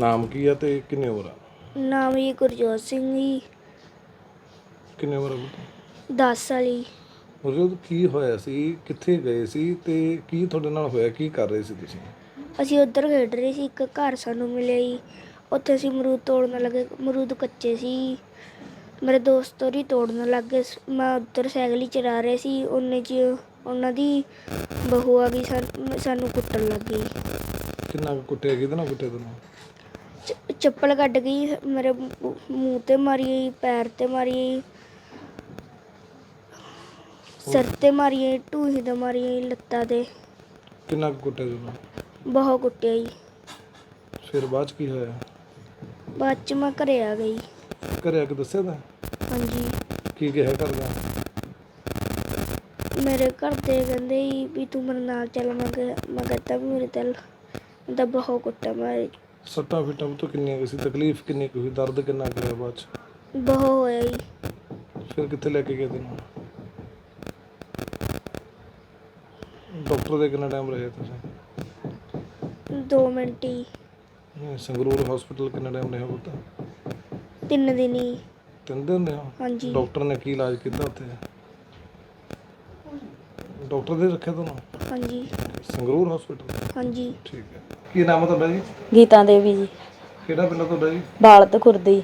ਨਾਮ ਕੀ ਆ ਤੇ ਕਿੰਨੀ ਉਮਰ ਆ? ਨਾਮ ਜੀ ਗੁਰਜੋਤ ਸਿੰਘ ਜੀ। ਕਿੰਨੀ ਉਮਰ ਆ ਪੁੱਤ? 10 ਸਾਲੀ। ਗੁਰਜੋਤ ਕੀ ਹੋਇਆ ਸੀ? ਕਿੱਥੇ ਗਏ ਸੀ ਤੇ ਕੀ ਤੁਹਾਡੇ ਨਾਲ ਹੋਇਆ? ਕੀ ਕਰ ਰਹੇ ਸੀ ਤੁਸੀਂ? ਅਸੀਂ ਉੱਧਰ ਖੇਡ ਰਹੇ ਸੀ ਇੱਕ ਘਰ ਸਾਨੂੰ ਮਿਲਿਆ ਜੀ। ਉੱਥੇ ਅਸੀਂ ਅਮਰੂਦ ਤੋੜਨ ਲੱਗੇ ਅਮਰੂਦ ਕੱਚੇ ਸੀ। ਮੇਰੇ ਦੋਸਤ ਹੋਰੀ ਤੋੜਨ ਲੱਗ ਗਏ ਸ- ਮੈਂ ਉੱਧਰ ਸਾਈਕਲ ਹੀ ਚਲਾ ਰਿਹਾ ਸੀ ਉਹਨੇ ਚ ਉਹਨਾਂ ਦੀ ਬਹੂ ਆ ਗਈ ਸਾਨ- ਸਾਨੂੰ ਕੁੱਟਣ ਲੱਗ ਗਈ। ਕਿੰਨਾ ਕੁ ਕੁੱਟਿਆ ਕਿਹਦੇ ਨਾਲ ਕੁੱਟਿਆ ਚ- ਚੱਪਲ ਕੱਢ ਗਈ ਮੇਰੇ ਮੂੰਹ ਤੇ ਮਾਰੀ ਪੈਰ ਤੇ ਮਾਰੀ ਸਿਰ ਤੇ ਮਾਰੀ ਢੂਹੀ ਤੇ ਮਾਰੀ ਲੱਤਾਂ ਤੇ। ਕਿੰਨਾ ਕੁ ਕੁੱਟਿਆ ਤੈਨੂੰ ਬਹੁਤ ਕੁੱਟਿਆ ਜੀ। ਫਿਰ ਬਾਅਦ ਚ ਕੀ ਹੋਇਆ? ਬਾਅਦ ਚ ਮੈਂ ਘਰੇ ਆ ਗਈ। ਘਰੇ ਆ ਕੇ ਦੱਸਿਆ ਤਾਂ? ਹਾਂਜੀ। ਕੀ ਕਿਹਾ ਕਰਦਾ ਮੇਰੇ ਘਰ ਦੇ ਕਹਿੰਦੇ ਸੀ ਵੀ ਤੂੰ ਮੇਰੇ ਨਾਲ ਚੱਲ ਮੈਂ ਕਿਹਾ ਮੈਂ ਕਹਤਾ ਵੀ ਮੇਰੇ ਦਿਲ ਦਾ ਬਹੁਤ ਕੁੱਟਿਆ ਮੈਂ ਸੱਟਾਂ ਫਿੱਟਾਂ ਤੋਂ ਕਿੰਨੀਆਂ ਕੁ ਸੀ ਤਕਲੀਫ ਕਿੰਨੀ ਕੁ ਹੋਈ ਦਰਦ ਕਿੰਨਾ ਕੁ ਹੋਇਆ ਬਾਅਦ ਚ? ਬਹੁਤ ਹੋਇਆ ਜੀ। ਫਿਰ ਕਿੱਥੇ ਲੈ ਕੇ ਗਏ ਤੈਨੂੰ? ਡਾਕਟਰ ਦੇ ਕਿੰਨਾ ਟਾਈਮ ਰਹੇ ਤੁਸੀਂ? 2 ਮਿੰਟ ਹੀ। ਇਹ ਸੰਗਰੂਰ ਹਸਪੀਟਲ ਕਿੰਨਾ ਟਾਈਮ ਰਿਹਾ ਪੁੱਤ? ਤਿੰਨ ਦਿਨ ਹੀ। ਤਿੰਨ ਦਿਨ ਰਿਹਾ? ਹਾਂਜੀ। ਡਾਕਟਰ ਨੇ ਕੀ ਇਲਾਜ ਕੀਤਾ ਉੱਥੇ? ਡਾਕਟਰ ਦੇ ਰੱਖਿਆ ਤੁਹਾਨੂੰ? ਹਾਂਜੀ। ਸੰਗਰੂਰ ਹਸਪੀਟਲ ਹਾਂਜੀ। ਠੀਕ ਹੈ। ਕੀ ਨਾਮ ਤੁਹਾਡਾ ਜੀ? ਗੀਤਾ ਦੇਵੀ ਜੀ। ਕਿਹੜਾ ਪਿੰਡ ਆ ਤੁਹਾਡਾ ਜੀ? ਬਾਲਤ ਖੁਰਦੀ।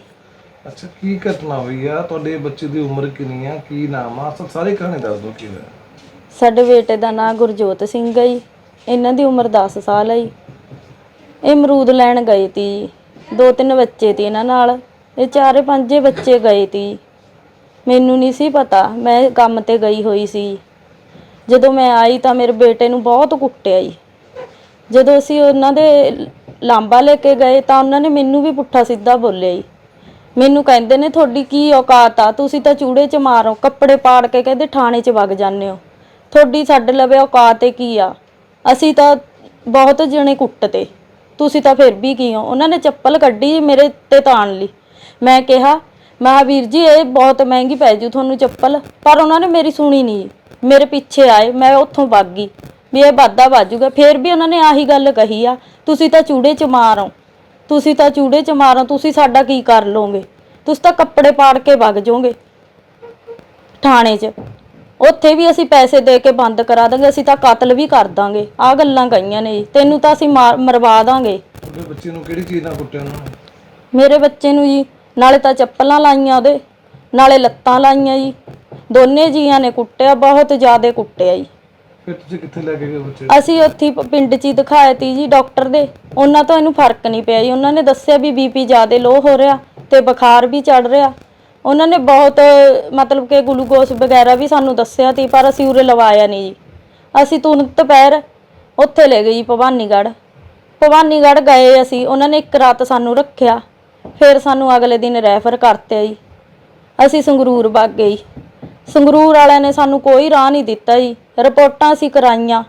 ਅੱਛਾ ਕੀ ਘਟਨਾ ਹੋਈ ਆ? ਤੁਹਾਡੇ ਬੱਚੇ ਦੀ ਉਮਰ ਕਿੰਨੀ ਆ? ਕੀ ਨਾਮ ਆ? ਸਭ ਸਾਰੀ ਕਹਾਣੀ ਦੱਸ ਦਿਓ ਕੀ ਹੋਇਆ? ਸਾਡੇ ਬੇਟੇ ਦਾ ਨਾਂ ਗੁਰਜੋਤ ਸਿੰਘ ਹੈ ਜੀ। ਇਹਨਾਂ ਦੀ ਉਮਰ 10 ਸਾਲ ਹੈ ਜੀ। ਇਹ ਅਮਰੂਦ ਲੈਣ ਗਏ ਤੀ ਜੀ। ਦੋ ਤਿੰਨ ਬੱਚੇ ਤੀ ਇਹਨਾਂ ਨਾਲ। ਇਹ ਚਾਰੇ ਪੰਜੇ ਬੱਚੇ ਗਏ ਤੀ ਮੈਨੂੰ ਨਹੀਂ ਸੀ ਪਤਾ। ਮੈਂ ਕੰਮ ਤੇ ਗਈ ਹੋਈ ਸੀ ਜਦੋਂ ਮੈਂ ਆਈ ਤਾਂ ਮੇਰੇ ਬੇਟੇ ਨੂੰ ਬਹੁਤ ਕੁੱਟਿਆ ਜੀ। ਜਦੋਂ ਅਸੀਂ ਉਹਨਾਂ ਦੇ ਲਾਂਬਾ ਲੈ ਕੇ ਗਏ ਤਾਂ ਉਹਨਾਂ ਨੇ ਮੈਨੂੰ ਵੀ ਪੁੱਠਾ ਸਿੱਧਾ ਬੋਲਿਆ ਜੀ। ਮੈਨੂੰ ਕਹਿੰਦੇ ਨੇ, ਤੁਹਾਡੀ ਕੀ ਔਕਾਤ ਆ? ਤੁਸੀਂ ਤਾਂ ਚੂੜੇ 'ਚ ਮਾਰੋ, ਕੱਪੜੇ ਪਾੜ ਕੇ ਕਹਿੰਦੇ ਥਾਣੇ 'ਚ ਵਗ ਜਾਂਦੇ ਹੋ। ਤੁਹਾਡੀ ਛੱਡ ਲਵੇ ਔਕਾਤ ਏ ਕੀ ਆ? ਅਸੀਂ ਤਾਂ ਬਹੁਤ ਜਣੇ ਕੁੱਟਤੇ। ਤੁਸੀਂ ਤਾਂ ਫਿਰ ਵੀ ਕੀ ਹੋ? ਉਹਨਾਂ ਨੇ ਚੱਪਲ ਕੱਢੀ ਮੇਰੇ ਤੇ ਤਾਣ ਲਈ। ਮੈਂ ਕਿਹਾ, ਮੈਂ ਜੀ, ਇਹ ਬਹੁਤ ਮਹਿੰਗੀ ਪੈ ਜੂ ਤੁਹਾਨੂੰ ਚੱਪਲ, ਪਰ ਉਹਨਾਂ ਨੇ ਮੇਰੀ ਸੁਣੀ ਨਹੀਂ। ਮੇਰੇ ਪਿੱਛੇ ਆਏ, ਮੈਂ ਉੱਥੋਂ ਭੱਗ ਗਈ। ਵੀ ਇਹ ਵਾਧਾ ਵਾਜੂਗਾ ਫਿਰ ਵੀ ਉਹਨਾਂ ਨੇ ਆਹੀ ਗੱਲ ਕਹੀ ਆ ਤੁਸੀਂ ਤਾਂ ਚੂੜੇ 'ਚ ਮਾਰੋ ਤੁਸੀਂ ਤਾਂ ਚੂੜੇ 'ਚ ਮਾਰੋ ਤੁਸੀਂ ਸਾਡਾ ਕੀ ਕਰ ਲੋਗੇ ਤੁਸੀਂ ਤਾਂ ਕੱਪੜੇ ਪਾੜ ਕੇ ਵਗ ਜਾਓਗੇ ਥਾਣੇ 'ਚ। ਉੱਥੇ ਵੀ ਅਸੀਂ ਪੈਸੇ ਦੇ ਕੇ ਬੰਦ ਕਰਾ ਦਾਂਗੇ ਅਸੀਂ ਤਾਂ ਕਤਲ ਵੀ ਕਰ ਦਾਂਗੇ ਆ ਗੱਲਾਂ ਕਹੀਆਂ ਨੇ ਜੀ ਤੈਨੂੰ ਤਾਂ ਅਸੀਂ ਮਾਰ- ਮਰਵਾ ਦਾਂਗੇ। ਤੁਹਾਡੇ ਬੱਚੇ ਨੂੰ ਕਿਹੜੀ ਚੀਜ਼ ਨਾਲ ਕੁੱਟਿਆ ਉਹਨਾਂ ਨੇ? ਮੇਰੇ ਬੱਚੇ ਨੂੰ ਜੀ ਨਾਲੇ ਤਾਂ ਚੱਪਲਾਂ ਲਾਈਆਂ ਉਹਦੇ ਨਾਲੇ ਲੱਤਾਂ ਲਾਈਆਂ ਜੀ ਦੋਨੇ ਜੀਆਂ ਨੇ ਕੁੱਟਿਆ ਬਹੁਤ ਜ਼ਿਆਦਾ ਕੁੱਟਿਆ ਜੀ। ਫਿਰ ਤੁਸੀਂ ਕਿੱਥੇ ਲੈ ਕੇ ਗਏ ਬੱਚੇ ਅਸੀਂ ਉੱਥੇ ਹੀ ਪਿੰਡ 'ਚ ਹੀ ਦਿਖਾਇਆ ਤੀ ਜੀ ਡਾਕਟਰ ਦੇ। ਉਹਨਾਂ ਤੋਂ ਇਹਨੂੰ ਫ਼ਰਕ ਨਹੀਂ ਪਿਆ ਜੀ। ਉਹਨਾਂ ਨੇ ਦੱਸਿਆ ਵੀ ਬੀਪੀ ਜ਼ਿਆਦਾ ਲੋ ਹੋ ਰਿਹਾ ਤੇ ਬੁਖਾਰ ਵੀ ਚੜ ਰਿਹਾ। ਉਹਨਾਂ ਨੇ ਬਹੁਤ, ਮਤਲਬ ਕਿ ਗਲੂਕੋਸ ਵਗੈਰਾ ਵੀ ਸਾਨੂੰ ਦੱਸਿਆ ਤੀ, ਪਰ ਅਸੀਂ ਉਰੇ ਲਵਾਇਆ ਨਹੀਂ ਜੀ। ਅਸੀਂ ਤੁਰੰਤ ਪੈਰ ਉੱਥੇ ਲੈ ਗਏ ਜੀ ਭਵਾਨੀਗੜ੍ਹ। ਭਵਾਨੀਗੜ੍ਹ ਗਏ ਅਸੀਂ। ਉਹਨਾਂ ਨੇ ਇੱਕ ਰਾਤ ਸਾਨੂੰ ਰੱਖਿਆ। ਫਿਰ ਸਾਨੂੰ ਅਗਲੇ ਦਿਨ ਰੈਫਰ ਕਰਤੇ ਜੀ। ਅਸੀਂ ਸੰਗਰੂਰ ਵਗ ਗਏ ਜੀ। ਸੰਗਰੂਰ ਵਾਲਿਆਂ ਨੇ ਸਾਨੂੰ ਕੋਈ ਰਾਹ ਨਹੀਂ ਦਿੱਤਾ ਜੀ। ਰਿਪੋਰਟਾਂ ਅਸੀਂ ਕਰਾਈਆਂ।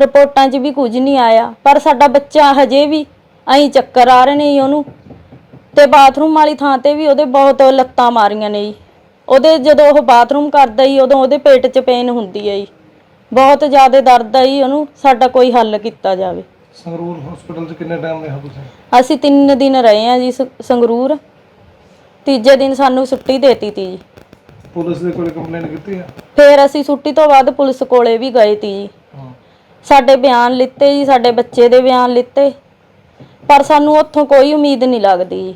ਰਿਪੋਰਟਾਂ 'ਚ ਵੀ ਕੁਝ ਨਹੀਂ ਆਇਆ। ਪਰ ਸਾਡਾ ਬੱਚਾ ਹਜੇ ਵੀ ਐਂ ਚੱਕਰ ਆ ਰਹੇ ਨੇ ਜੀ ਉਹਨੂੰ। ਤੇ ਬਾਥਰੂਮ ਵਾਲੀ ਥਾਂ ਤੇ ਵੀ ਉਹਦੇ ਬਹੁਤ ਲੱਤਾਂ ਮਾਰੀਆਂ ਨੇ ਜੀ। ਉਹਦੇ ਜਦੋਂ ਉਹ ਬਾਥਰੂਮ ਕਰਦਾ ਜੀ ਉਦੋਂ ਉਹਦੇ ਪੇਟ 'ਚ ਪੇਨ ਹੁੰਦੀ ਹੈ ਜੀ। ਬਹੁਤ ਜ਼ਿਆਦਾ ਦਰਦ ਹੈ ਜੀ ਉਹਨੂੰ ਸਾਡਾ ਕੋਈ ਹੱਲ ਕੀਤਾ ਜਾਵੇ। ਸੰਗਰੂਰ ਹਸਪੀਟਲ 'ਚ ਕਿੰਨੇ ਟਾਈਮ ਰਿਹਾ ਤੁਸੀਂ? ਅਸੀਂ 3 ਦਿਨ ਰਹੇ ਹਾਂ ਜੀ ਸ- ਸੰਗਰੂਰ। ਤੀਜੇ ਦਿਨ ਸਾਨੂੰ ਛੁੱਟੀ ਦੇਤੀ ਤੀ ਜੀ। ਪੁਲਿਸ ਦੇ ਕੋਲ ਕੰਪਲੇਂਟ ਕੀਤੀ ਆ? ਫਿਰ ਅਸੀਂ ਛੁੱਟੀ ਤੋਂ ਬਾਅਦ ਪੁਲਿਸ ਕੋਲੇ ਵੀ ਗਏ ਤੀ ਜੀ। ਹਾਂ। ਸਾਡੇ ਬਿਆਨ ਲਿੱਤੇ ਜੀ ਸਾਡੇ ਬੱਚੇ ਦੇ ਬਿਆਨ ਲਿੱਤੇ। ਪਰ ਸਾਨੂੰ ਉੱਥੋਂ ਕੋਈ ਉਮੀਦ ਨਹੀਂ ਲੱਗਦੀ ਜੀ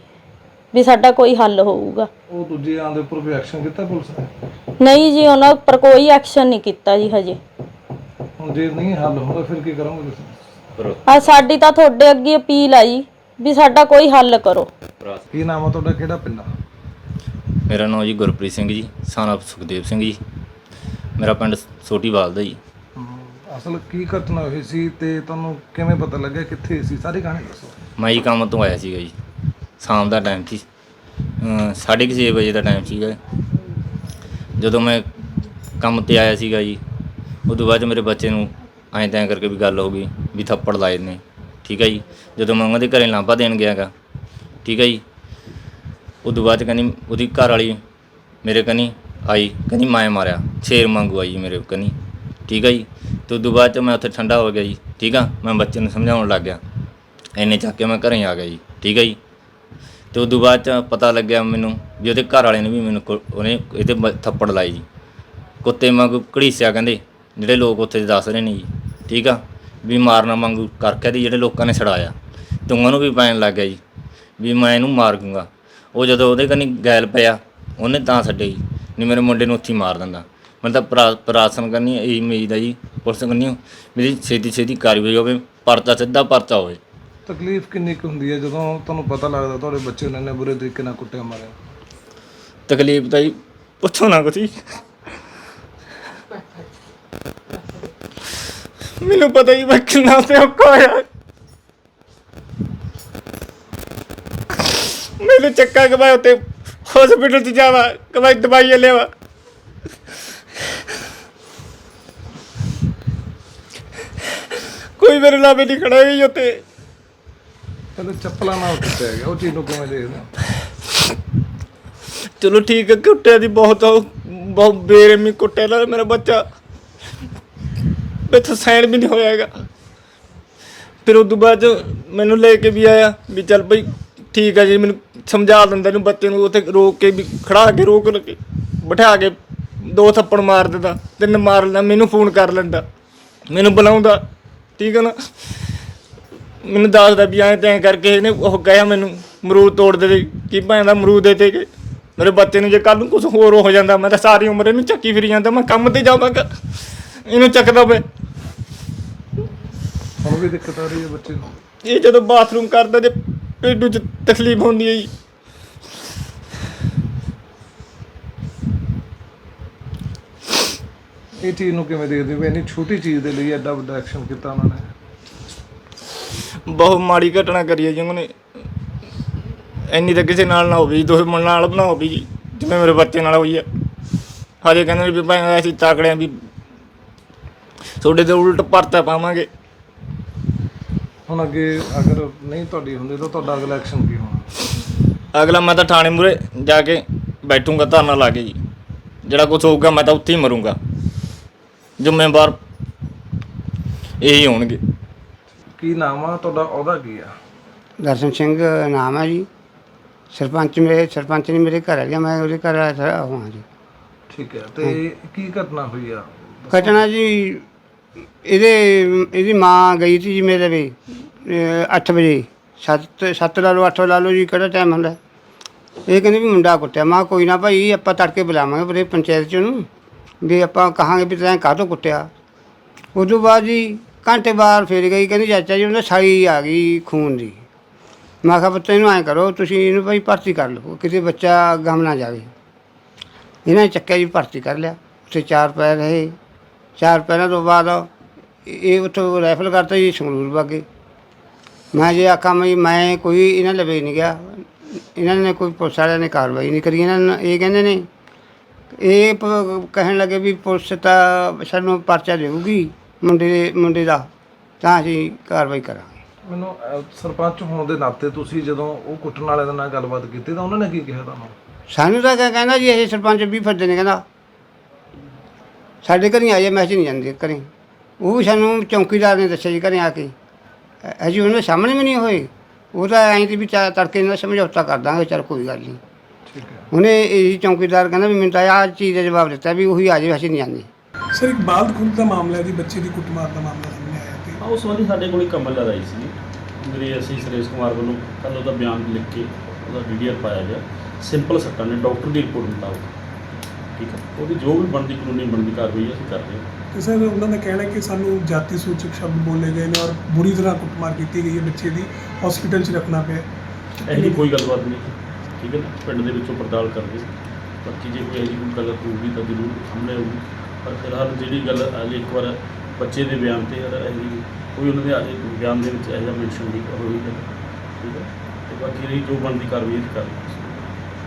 ਵੀ ਸਾਡਾ ਕੋਈ ਹੱਲ ਹੋਊਗਾ। ਉਹ ਦੂਜੇ ਆਂ ਦੇ ਉੱਪਰ ਵੀ ਐਕਸ਼ਨ ਕੀਤਾ ਪੁਲਿਸ ਨੇ? ਨਹੀਂ ਜੀ ਉਹਨਾਂ ਉੱਪਰ ਕੋਈ ਐਕਸ਼ਨ ਨਹੀਂ ਕੀਤਾ ਜੀ ਹਜੇ। ਹੁਣ ਜੇ ਨਹੀਂ ਹੱਲ ਹੁੰਦਾ ਫਿਰ ਕੀ ਕਰੋਗੇ ਤੁਸੀਂ? ਆ ਸਾਡੀ ਤਾਂ ਤੁਹਾਡੇ ਅੱਗੇ ਅਪੀਲ ਆ ਜੀ ਵੀ ਸਾਡਾ ਕੋਈ ਹੱਲ ਕਰੋ। ਕੀ ਨਾਮ ਆ ਤੁਹਾਡਾ? ਕਿਹੜਾ ਪਿੰਡ ਆ? ਮੇਰਾ ਨਾਮ ਜੀ ਗੁਰਪ੍ਰੀਤ ਸਿੰਘ ਜੀ of ਸੁਖਦੇਵ ਸਿੰਘ ਜੀ। ਮੇਰਾ ਪਿੰਡ ਸੋਟੀਵਾਲ ਦਾ ਜੀ। ਅਸਲ ਕੀ ਘਟਨਾ ਹੋਈ ਸੀ ਤੇ ਤੁਹਾਨੂੰ ਕਿਵੇਂ ਪਤਾ ਲੱਗਿਆ ਕਿੱਥੇ ਸੀ? ਸਾਰੀ ਕਹਾਣੀ ਦੱਸੋ। ਮੈਂ ਜੀ ਕੰਮ ਤੋਂ ਆਇਆ ਸੀਗਾ ਜੀ ਸ਼ਾਮ ਦਾ ਟਾਈਮ ਸੀ। ਅਮ ਸਾਢੇ ਕੁ ਛੇ ਵਜੇ ਦਾ ਟਾਈਮ ਸੀਗਾ। ਜਦੋਂ ਮੈਂ ਕੰਮ ਤੇ ਆਇਆ ਸੀਗਾ ਜੀ ਉਦੋਂ ਬਾਅਦ 'ਚ ਮੇਰੇ ਬੱਚੇ ਨੂੰ ਐਂ ਤੈਂ ਕਰਕੇ ਵੀ ਗੱਲ ਹੋ ਗਈ ਵੀ ਥੱਪੜ ਲਾਏ ਨੇ ਠੀਕ ਹੈ ਜੀ? ਜਦੋਂ ਮੈਂ ਉਹਨਾਂ ਦੇ ਘਰੇ ਲਾਂਭਾ ਦੇਣ ਗਿਆਗਾ ਠੀਕ ਹੈ ਜੀ? ਉਦੋਂ ਬਾਅਦ 'ਚ ਕਹਿੰਦੀ ਉਹਦੀ ਘਰ ਵਾਲੀ ਮੇਰੇ ਕਨੀ ਆਈ, ਕਹਿੰਦੀ ਮੈਂ ਮਾਰਿਆ, ਛੇਰ ਮੰਗੂ ਆਈ ਜੀ ਮੇਰੇ ਕਨੀ, ਠੀਕ ਹੈ ਜੀ? ਤੇ ਉਦੋਂ ਬਾਅਦ 'ਚ ਮੈਂ ਉੱਥੇ ਠੰਡਾ ਹੋ ਗਿਆ ਜੀ, ਠੀਕ ਆ? ਮੈਂ ਬੱਚੇ ਨੂੰ ਸਮਝਾਉਣ ਲੱਗ ਗਿਆ, ਇੰਨੇ ਚੱਕ ਕੇ ਮੈਂ ਘਰੇ ਆ ਗਿਆ ਜੀ, ਠੀਕ ਹੈ ਜੀ? ਤੇ ਉਦੋਂ ਬਾਅਦ ਚ ਪਤਾ ਲੱਗਿਆ ਮੈਨੂੰ ਵੀ ਉਹਦੇ ਘਰ ਵਾਲੇ ਨੇ ਵੀ ਮੈਨੂੰ ਕੁ- ਉਹਨੇ ਇਹਦੇ ਮ- ਥੱਪੜ ਲਾਈ ਜੀ। ਕੁੱਤੇ ਵਾਂਗੂ ਘੜੀਸਿਆ ਕਹਿੰਦੇ, ਜਿਹੜੇ ਲੋਕ ਉੱਥੇ ਦੱਸ ਰਹੇ ਨੇ ਜੀ, ਠੀਕ ਆ? ਵੀ ਮਾਰਨਾ ਵਾਂਗੂ ਕਰਕੇ ਦੀ ਜਿਹੜੇ ਲੋਕਾਂ ਨੇ ਛੜਾਇਆ ਤੇ ਉਹਨਾਂ ਨੂੰ ਵੀ ਪੈਣ ਲੱਗ ਗਿਆ ਜੀ, ਵੀ ਮੈਂ ਇਹਨੂੰ ਮਾਰ ਦੂੰਗਾ। ਉਹ ਜਦੋਂ ਉਹਦੇ ਕੰਨੀ ਗੈਲ ਪਿਆ ਉਹਨੇ ਤਾਂ ਛੱਡੇ ਜੀ ਨਹੀਂ ਮੇਰੇ ਮੁੰਡੇ ਨੂੰ ਉੱਥੇ ਹੀ ਮਾਰ ਦਿੰਦਾ। ਮੈਨੂੰ ਤਾਂ ਪ੍ਰਾ- ਪ੍ਰਾਰਥਨਾ ਕਰਨੀ ਇਹ ਉਮੀਦ ਹੈ ਜੀ ਪੁਲਿਸ ਕਰਨੀ ਮੇਰੀ ਛੇਤੀ ਛੇਤੀ ਕਾਰਵਾਈ ਹੋਵੇ ਪਰਚਾ ਸਿੱਧਾ ਪਰਚਾ ਹੋਵੇ। ਤਕਲੀਫ ਕਿੰਨੀ ਕੁ ਹੁੰਦੀ ਹੈ ਜਦੋਂ ਤੁਹਾਨੂੰ ਪਤਾ ਲੱਗਦਾ ਤੁਹਾਡੇ ਬੱਚੇ ਨੂੰ ਇੰਨੇ ਬੁਰੇ ਤਰੀਕੇ ਨਾਲ ਕੁੱਟਿਆ ਮਾਰਿਆ? ਤਕਲੀਫ ਤਾਂ ਜੀ ਪੁੱਛੋ ਨਾ ਕੁਛ ਮੈਨੂੰ ਪਤਾ ਹੀ ਮੈਂ ਕਿੰਨਾ ਤੇ ਔਖਾ ਹੋਇਆ। ਮੈਨੂੰ ਚੱਕਾ ਕਿ ਮੈਂ ਉੱਤੇ ਹਸਪੀਟਲ 'ਚ ਜਾਵਾਂ ਕਿ ਮੈਂ ਦਵਾਈ ਲੈਵਾਂ ਕੋਈ ਮੇਰੇ ਨਾਲ ਵੀ ਨਹੀਂ ਖੜਾ ਗਈ ਉੱਤੇ ਕਹਿੰਦੇ ਚੱਪਲਾਂ ਨਾਲ ਕੁੱਟਿਆ ਗਿਆ ਉਹ ਚੀਜ਼ ਨੂੰ ਕਿਵੇਂ ਦੇਖਦੇ? ਚਲੋ ਠੀਕ ਹੈ ਕੁੱਟਿਆ ਦੀ ਬਹੁਤ ਉਹ- ਬਹੁਤ ਬੇਰਮੀ ਕੁੱਟਿਆ ਨਾਲ ਮੇਰਾ ਬੱਚਾ। ਮੈਥੋਂ ਸਹਿਣ ਵੀ ਨਹੀਂ ਹੋਇਆਗਾ ਫਿਰ ਤੋਂ ਬਾਅਦ 'ਚ ਮੈਨੂੰ ਲੈ ਕੇ ਵੀ ਆਇਆ ਵੀ ਚੱਲ ਬਈ ਠੀਕ ਹੈ ਜੀ ਮੈਨੂੰ ਸਮਝਾ ਦਿੰਦਾ ਇਹਨੂੰ ਬੱਚੇ ਨੂੰ ਉੱਥੇ ਰੋਕ ਕੇ ਵੀ ਖੜਾ ਕੇ ਰੋਕ ਕੇ ਬਿਠਾ ਕੇ ਦੋ ਥੱਪੜ ਮਾਰ ਦਿੰਦਾ ਤਿੰਨ ਮਾਰ ਲੈਂਦਾ ਮੈਨੂੰ ਫੋਨ ਕਰ ਲੈਂਦਾ ਮੈਨੂੰ ਬੁਲਾਉਂਦਾ ਠੀਕ ਹੈ ਨਾ? ਮੈਨੂੰ ਦੱਸਦਾ ਵੀ ਐਂ ਤੈਂ ਕਰਕੇ ਇਹਨੇ ਉਹ ਕਹਿਆ ਮੈਨੂੰ ਅਮਰੂਦ ਤੋੜ ਦੇ ਦੇ ਕੀ ਭੈਣ ਦਾ ਅਮਰੂਦ ਦੇ ਕੇ ਮੇਰੇ ਬੱਚੇ ਨੂੰ ਜੇ ਕੱਲ ਨੂੰ ਕੁਝ ਹੋਰ ਹੋ ਜਾਂਦਾ ਮੈਂ ਤਾਂ ਸਾਰੀ ਉਮਰ ਇਹਨੂੰ ਚੱਕੀ ਫਿਰੀ ਜਾਂਦਾ ਮੈਂ ਕੰਮ ਤੇ ਜਾਵਾਂਗਾ ਇਹਨੂੰ ਚੱਕਦਾ ਪਏ। ਹੁਣ ਵੀ ਦਿੱਕਤ ਆ ਰਹੀ ਹੈ ਬੱਚੇ ਨੂੰ। ਇਹ ਜਦੋਂ ਬਾਥਰੂਮ ਕਰਦਾ ਜੇ ਪੇਟੂ 'ਚ ਤਕਲੀਫ ਹੁੰਦੀ ਹੈ ਜੀ। ਇਹ ਚੀਜ਼ ਨੂੰ ਕਿਵੇਂ ਦੇਖਦੇ ਹੋ? ਵੀ ਇੰਨੀ ਛੋਟੀ ਚੀਜ਼ ਦੇ ਲਈ ਐਡਾ ਵੱਡਾ ਐਕਸ਼ਨ ਕੀਤਾ ਉਹਨਾਂ ਨੇ। ਬਹੁਤ ਮਾੜੀ ਘਟਨਾ ਕਰੀ ਹੈ ਜੀ ਉਹਨੇ ਇੰਨੀ ਤਾਂ ਕਿਸੇ ਨਾਲ ਨਾ ਹੋਵੇ ਜੀ ਦੁਸ਼ਮਣ ਨਾਲ ਨਾ ਹੋਵੇ ਜੀ ਜਿਵੇਂ ਮੇਰੇ ਬੱਚੇ ਨਾਲ ਹੋਈ ਹੈ ਹਜੇ ਕਹਿੰਦੇ ਨੇ ਵੀ ਭਾਈ ਅਸੀਂ ਤਾਕੜਿਆਂ ਵੀ ਤੁਹਾਡੇ ਤੇ ਉਲਟ ਪਰਤਾ ਪਾਵਾਂਗੇ। ਹੁਣ ਅੱਗੇ ਅਗਰ ਨਹੀਂ ਤੁਹਾਡੀ ਹੁੰਦੀ ਤਾਂ ਤੁਹਾਡਾ ਅਗਲਾ ਐਕਸ਼ਨ ਕੀ ਹੋਣਾ? ਅਗਲਾ ਮੈਂ ਤਾਂ ਥਾਣੇ ਮੂਰੇ ਜਾ ਕੇ ਬੈਠੂੰਗਾ ਧਰਨਾ ਲਾ ਕੇ ਜੀ। ਜਿਹੜਾ ਕੁਝ ਹੋਊਗਾ ਮੈਂ ਤਾਂ ਉੱਥੇ ਹੀ ਮਰੂੰਗਾ। ਜ਼ਿੰਮੇਵਾਰ ਇਹੀ ਹੋਣਗੇ। ਕੀ ਨਾਮ ਆ? ਤੁਹਾਡਾ ਉਹਦਾ ਕੀ ਆ? ਦਰਸ਼ਨ ਸਿੰਘ ਨਾਮ ਹੈ ਜੀ। ਸਰਪੰਚ ਮੇਰੇ ਸਰਪੰਚ ਨੇ ਮੇਰੇ ਘਰ ਆ ਗਿਆ ਮੈਂ ਉਹਦੇ ਘਰ ਆਇਆ ਥਾ ਹਾਂ ਜੀ। ਠੀਕ ਹੈ ਤੇ ਕੀ ਘਟਨਾ ਹੋਈ ਆ? ਘਟਨਾ ਜੀ ਇਹਦੇ, ਇਹਦੀ ਮਾਂ ਗਈ ਸੀ ਜੀ ਮੇਰੇ ਵੀ 8 ਵਜੇ। 7 7 ਲਾ ਲਓ 8 ਲਾ ਲਓ ਜੀ, ਕਿਹੜਾ ਟਾਈਮ ਹੁੰਦਾ? ਇਹ ਕਹਿੰਦੇ ਵੀ ਮੁੰਡਾ ਕੁੱਟਿਆ। ਮਾਂ ਕੋਈ ਨਾ ਭਾਈ, ਆਪਾਂ ਤੜਕੇ ਬੁਲਾਵਾਂਗੇ ਪਰੇ ਪੰਚਾਇਤ ਚ ਉਹਨੂੰ, ਵੀ ਆਪਾਂ ਕਹਾਂਗੇ ਵੀ ਤੈਂ ਕਾਹਤੋਂ ਕੁੱਟਿਆ? ਉਦੋਂ ਬਾਅਦ ਜੀ, ਘੰਟੇ ਬਾਅਦ ਫਿਰ ਗਈ, ਕਹਿੰਦੀ ਚਾਚਾ ਜੀ, ਉਹਨਾਂ ਸਾਈ ਆ ਗਈ ਖੂਨ ਦੀ। ਮੈਂ ਕਿਹਾ, ਪੁੱਤ, ਇਹਨੂੰ ਐਂ ਕਰੋ, ਤੁਸੀਂ ਇਹਨੂੰ ਭਾਈ ਭਰਤੀ ਕਰ ਲਓ, ਕਿਤੇ ਬੱਚਾ ਗਮ ਨਾ ਜਾਵੇ। ਇਹਨਾਂ ਨੇ ਚੱਕਿਆ ਜੀ, ਭਰਤੀ ਕਰ ਲਿਆ। ਉੱਥੇ ਚਾਰ ਪੈ ਰਹੇ। ਚਾਰ ਪੈਰਾਂ ਤੋਂ ਬਾਅਦ ਇਹ ਉੱਥੋਂ ਰੈਫਲ ਕਰਤਾ ਜੀ ਸੰਗਰੂਰ ਬਾਗੇ। ਮੈਂ ਜੇ ਆਖਾਂ ਵੀ ਮੈਂ ਕੋਈ ਇਹਨਾਂ ਲਵੇ ਨਹੀਂ ਗਿਆ। ਇਹਨਾਂ ਨੇ ਕੋਈ ਪੁਲਿਸ ਵਾਲਿਆਂ ਨੇ ਕਾਰਵਾਈ ਨਹੀਂ ਕਰੀ। ਇਹਨਾਂ ਨੇ ਇਹ ਕਹਿੰਦੇ ਨੇ ਇਹ ਕਹਿਣ ਲੱਗੇ ਵੀ ਪੁਲਿਸ ਤਾਂ ਸਾਨੂੰ ਪਰਚਾ ਦੇਊਗੀ ਮੁੰਡੇ ਮੁੰਡੇ ਦਾ। ਤਾਂ ਅਸੀਂ ਕਾਰਵਾਈ ਕਰਾਂਗੇ। ਮੈਨੂੰ ਅਹ, ਸਰਪੰਚ ਹੋਣ ਦੇ ਨਾਤੇ ਤੁਸੀਂ ਜਦੋਂ ਉਹ ਕੁੱਟਣ ਵਾਲਿਆਂ ਦੇ ਨਾਲ ਗੱਲਬਾਤ ਕੀਤੀ ਤਾਂ ਉਹਨਾਂ ਨੇ ਕੀ ਕਿਹਾ ਤੁਹਾਨੂੰ? ਸਾਨੂੰ ਤਾਂ ਕਹਿ- ਕਹਿੰਦਾ ਜੀ ਇਹ ਸਰਪੰਚ ਵੀ ਫਿਰਦੇ ਨੇ ਕਹਿੰਦਾ। ਸਾਡੇ ਘਰੇ ਆਏ ਮੈਚ ਨਹੀਂ ਜਾਂਦੇ ਘਰੇ। ਉਹ ਵੀ ਸਾਨੂੰ ਚੌਂਕੀਦਾਰ ਨੇ ਦੱਸਿਆ ਜੀ ਘਰੇ ਆ ਕੇ। ਅ- ਅਜੇ ਉਹਨਾਂ ਦੇ ਸਾਹਮਣੇ ਵੀ ਨਹੀਂ ਹੋਏ। ਉਹ ਤਾਂ ਐਂ ਤੇ ਵੀ ਚਾ ਤੜਕੇ ਨਾਲ ਸਮਝੌਤਾ ਕਰ ਦਾਂਗੇ ਚਲ ਕੋਈ ਗੱਲ ਨਹੀਂ ਠੀਕ ਹੈ। ਉਹਨੇ ਇਹ ਚੌਂਕੀਦਾਰ ਕਹਿੰਦਾ ਵੀ ਮੈਨੂੰ ਤਾਂ ਆਹ ਚੀਜ਼ ਦਾ ਜਵਾਬ ਦਿੱਤਾ ਵੀ ਉਹੀ ਆ ਜਾਵੇ ਅਸੀਂ ਨਹੀਂ ਜਾਂਦੇ। ਸਰ ਇੱਕ ਬਾਲ ਖੁੰਦ ਦਾ ਮਾਮਲਾ ਹੈ ਜੀ ਬੱਚੇ ਦੀ ਕੁੱਟਮਾਰ ਦਾ ਮਾਮਲਾ ਸਾਹਮਣੇ ਆਇਆ ਤੇ। ਹਾਂ ਉਸ ਸੰਬੰਧੀ ਸਾਡੇ ਕੋਲ ਇੱਕ ਕੰਬਲ ਆਈ ਸੀ। ਮੇਰੇ ਅਸੀਂ ਸੁਰੇਸ਼ ਕੁਮਾਰ ਵੱਲੋਂ ਕੱਲ੍ਹ ਉਹਦਾ ਬਿਆਨ ਲਿਖ ਕੇ ਉਹਦਾ ਡੀਡੀਆਰ ਪਾਇਆ ਗਿਆ। ਸਿੰਪਲ ਸੱਟਾਂ ਨੇ ਡਾਕਟਰ ਦੀ ਰਿਪੋਰਟ ਮੁਤਾਬਕ। ਠੀਕ ਹੈ। ਉਹਦੀ ਜੋ ਵੀ ਬਣਦੀ ਕਾਨੂੰਨੀ ਬਣਦੀ ਕਾਰਵਾਈ ਅਸੀਂ ਕਰ ਰਹੇ ਹਾਂ। ਤੇ ਸਰ ਉਹਨਾਂ ਦਾ ਕਹਿਣਾ ਹੈ ਕਿ ਸਾਨੂੰ ਜਾਤੀ ਸੂਚਕ ਸ਼ਬਦ ਬੋਲੇ ਗਏ ਨੇ ਔਰ ਬੁਰੀ ਤਰ੍ਹਾਂ ਕੁੱਟਮਾਰ ਕੀਤੀ ਗਈ ਹੈ ਬੱਚੇ ਦੀ ਹਸਪੀਟਲ 'ਚ ਰੱਖਣਾ ਪਿਆ। ਇਹੋ ਜਿਹੀ ਕੋਈ ਗੱਲਬਾਤ ਨਹੀਂ ਠੀਕ ਹੈ ਨਾ? ਪਿੰਡ ਦੇ ਵਿੱਚੋਂ ਪੜਤਾਲ ਕਰਦੇ ਬਾਕੀ ਜੇ ਕੋਈ ਇਹੋ ਜਿਹੀ ਕੋਈ ਗੱਲ ਹੋਊਗੀ ਤਾਂ ਜ਼ਰੂਰ ਸਾਹਮਣੇ ਆਊਗੀ। ਪਰ ਫਿਲਹਾਲ ਜਿਹੜੀ ਗੱਲ ਹਾਲੇ ਇੱਕ ਵਾਰ ਬੱਚੇ ਦੇ ਬਿਆਨ ਤੇ ਯਾਰ ਇਹੋ ਜਿਹੀ ਕੋਈ ਉਹਨਾਂ ਦੇ ਹਾਲੇ ਬਿਆਨ ਦੇ ਵਿੱਚ ਇਹੋ ਜਿਹਾ ਮੈਂਸ਼ਨ ਨਹੀਂ ਹੋਈ ਹੈ। ਠੀਕ ਹੈ? ਤੇ ਬਾਕੀ ਰਹੀ ਜੋ ਬਣਦੀ ਕਾਰਵਾਈ ਅਸੀਂ ਕਰ ਰਹੇ ਹਾਂ।